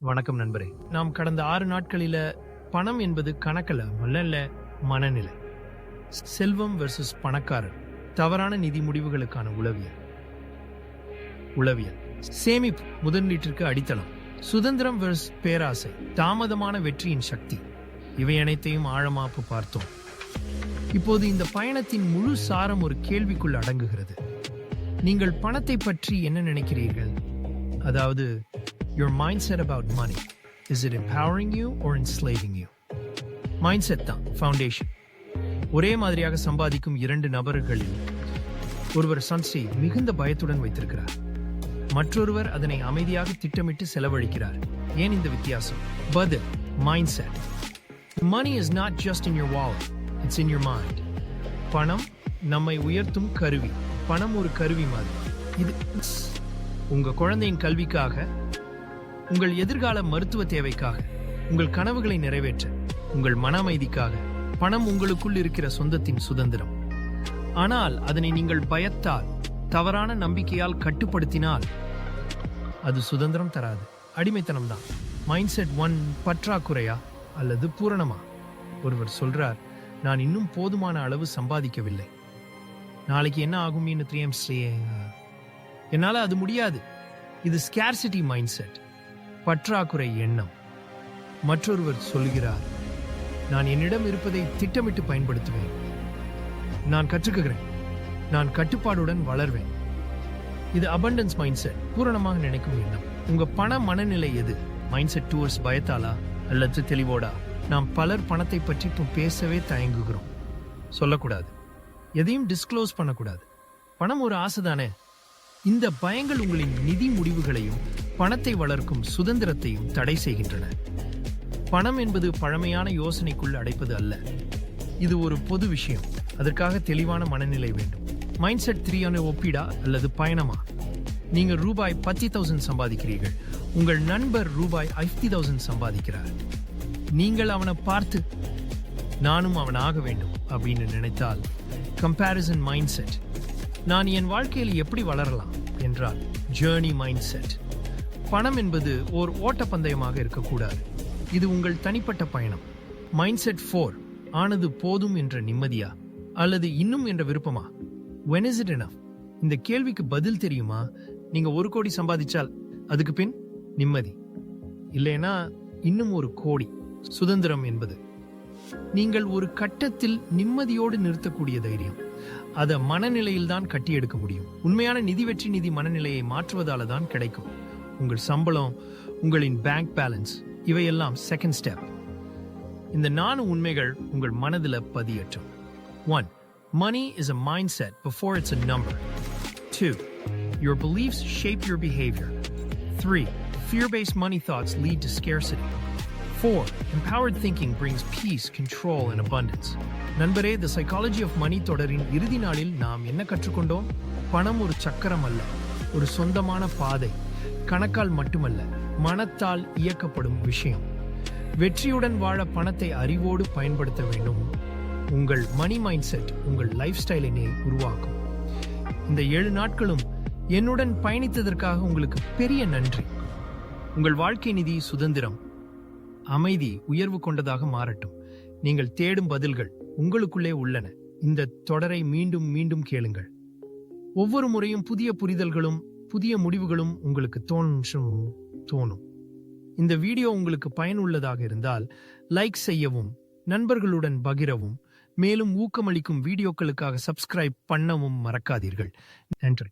வணக்கம் நண்பரே. நாம் கடந்த ஆறு நாட்களில பணம் என்பது கணக்கல அல்ல மனநிலை. செல்வம் வெர்சஸ் பணக்காரர் தவறான நிதி முடிவுகளுக்கான உளவியல். உளவியல். சேமிப்பு முதலீட்டிற்கு அடித்தளம். சுதந்திரம் வெர்ஸ் பேராசை தாமதமான வெற்றியின் சக்தி. இவை அனைத்தையும் ஆழமாப்பு பார்த்தோம். இப்போது இந்த பயணத்தின் முழு சாரம் ஒரு கேள்விக்குள் அடங்குகிறது. நீங்கள் பணத்தை பற்றி என்ன நினைக்கிறீர்கள்? அதாவது your mindset about money is it empowering you or enslaving you mindset தான் ஃபவுண்டேஷன் ஒரே மாதிரியாக சம்பாதிக்கும் இரண்டு நபர்களில் ஒருவர் சன்ஸை மிகுந்த பயத்துடன் வைத்திருக்கிறார் மற்றொருவர் அதனை அமைதியாக திட்டமிட்டு செலவழிக்கிறார் ஏன் இந்த வித்தியாசம் பதில் mindset money is not just in your wall it's in your mind பணம் நம்மை உயர்த்தும் கருவி பணம் ஒரு கருவி மாதிரி இது உங்க குழந்தையின் கல்விக்காக உங்கள் எதிர்கால மருத்துவ தேவைக்காக உங்கள் கனவுகளை நிறைவேற்ற உங்கள் மன அமைதிக்காக பணம் உங்களுக்குள் இருக்கிற சொந்தத்தின் சுதந்திரம். ஆனால் அதனை நீங்கள் பயத்தால் தவறான நம்பிக்கையால் கட்டுப்படுத்தினால் அது சுதந்திரம் தராது. அடிமைத்தனம் தான் மைண்ட் செட் ஒன் பற்றாக்குறையா அல்லது பூரணமா? ஒருவர் சொல்றார் நான் இன்னும் போதுமான அளவு சம்பாதிக்கவில்லை. நாளைக்கு என்ன ஆகும் த்ரீ என்னால் அது முடியாது. இது ஸ்கேர்சிட்டி மைண்ட் செட் பற்றாக்குறை எண்ணம். மற்றொருவர் சொல்கிறார் நான் என்னிடம் இருப்பதை திட்டமிட்டு பயன்படுத்துவேன். நான் கற்றுக்குகிறேன். நான் கட்டுப்பாடுடன் வளர்வேன். இது அபண்டன்ஸ் மைண்ட் செட் பூரணமாக நினைக்கும் எண்ணம். உங்க பண மனநிலை எது? மைண்ட் செட் டூர்ஸ் பயத்தாலா அல்லது தெளிவோடா? நாம் பலர் பணத்தை பற்றி இப்போ பேசவே தயங்குகிறோம். சொல்லக்கூடாது. எதையும் டிஸ்க்ளோஸ் பண்ணக்கூடாது. பணம் ஒரு ஆசை தானே? இந்த பயங்கள் உங்களின் நிதி முடிவுகளையும் பணத்தை வளர்க்கும் சுதந்திரத்தையும் தடை செய்கின்றன. பணம் என்பது பழமையான யோசனைக்குள் அடைப்பது அல்ல. இது ஒரு பொது விஷயம். அதற்காக தெளிவான மனநிலை வேண்டும். மைண்ட் செட் த்ரீயான ஒப்பீடா அல்லது பயணமா? நீங்கள் ரூபாய் பத்தி தௌசண்ட் சம்பாதிக்கிறீர்கள். உங்கள் நண்பர் ரூபாய் ஐஃப்டி தௌசண்ட் சம்பாதிக்கிறார். நீங்கள் அவனை பார்த்து நானும் அவன் ஆக வேண்டும் அப்படின்னு நினைத்தால் கம்பேரிசன் மைண்ட் செட் நான் என் வாழ்க்கையில் எப்படி வளரலாம்? என்றால் ஜேர்னி மைண்ட் செட் பணம் என்பது ஓர் ஓட்டப்பந்தயமாக இருக்கக்கூடாது. இது உங்கள் தனிப்பட்ட பயணம். மைண்ட் செட் ஃபோர் ஆனது போதும் என்ற நிம்மதியா? அல்லது இன்னும் என்ற விருப்பமா? வென் இஸ் இட் எனஃப் இந்த கேள்விக்கு பதில் தெரியுமா? நீங்க ஒரு கோடி சம்பாதிச்சால் அதுக்கு பின் நிம்மதி. இல்லைனா இன்னும் ஒரு கோடி. சுதந்திரம் என்பது. நீங்கள் ஒரு கட்டத்தில் நிம்மதியோடு நிறுத்தக்கூடிய தைரியம். அதை மனநிலையில் தான் கட்டி எடுக்க முடியும். உண்மையான நிதி வெற்றி நிதி மனநிலையை மாற்றுவதால தான் கிடைக்கும். உங்கள் சம்பளம் உங்களின் பேங்க் பேலன்ஸ் இவையெல்லாம் செகண்ட் ஸ்டெப் இந்த நான்கு உண்மைகள் உங்கள் மனதில் பதியற்றும் one money is a mind set before it's a number two your beliefs shape your behaviour three fear based money thoughts lead to scarcity. 4. Empowered thinking brings peace, control, and abundance. நண்பரே த psychology of money தொடரின் இறுதி நாளில் நாம் என்ன கற்றுக்கொண்டோம் பணம் ஒரு சக்கரம் அல்ல ஒரு சொந்தமான பாதை கணக்கால் மட்டுமல்ல மனத்தால் இயக்கப்படும் விஷயம். வெற்றியுடன் வாழ பணத்தை அறிவோடு பயன்படுத்த வேண்டும். உங்கள் மணி மைண்ட் செட் உங்கள் லைஃப் ஸ்டைலினை உருவாக்கும். இந்த ஏழு நாட்களும் என்னுடன் பயணித்ததற்காக உங்களுக்கு பெரிய நன்றி. உங்கள் வாழ்க்கை நிதி சுதந்திரம் அமைதி உயர்வு கொண்டதாக மாறட்டும். நீங்கள் தேடும் பதில்கள் உங்களுக்குள்ளே உள்ளன. இந்த தொடரை மீண்டும் மீண்டும் கேளுங்கள். ஒவ்வொரு முறையும் புதிய புரிதல்களும் புதிய முடிவுகளும் உங்களுக்கு தோணும் தோணும். இந்த வீடியோ உங்களுக்கு பயனுள்ளதாக இருந்தால் லைக் செய்யவும் நண்பர்களுடன் பகிரவும் மேலும் ஊக்கமளிக்கும் வீடியோக்களுக்காக சப்ஸ்கிரைப் பண்ணவும் மறக்காதீர்கள். நன்றி.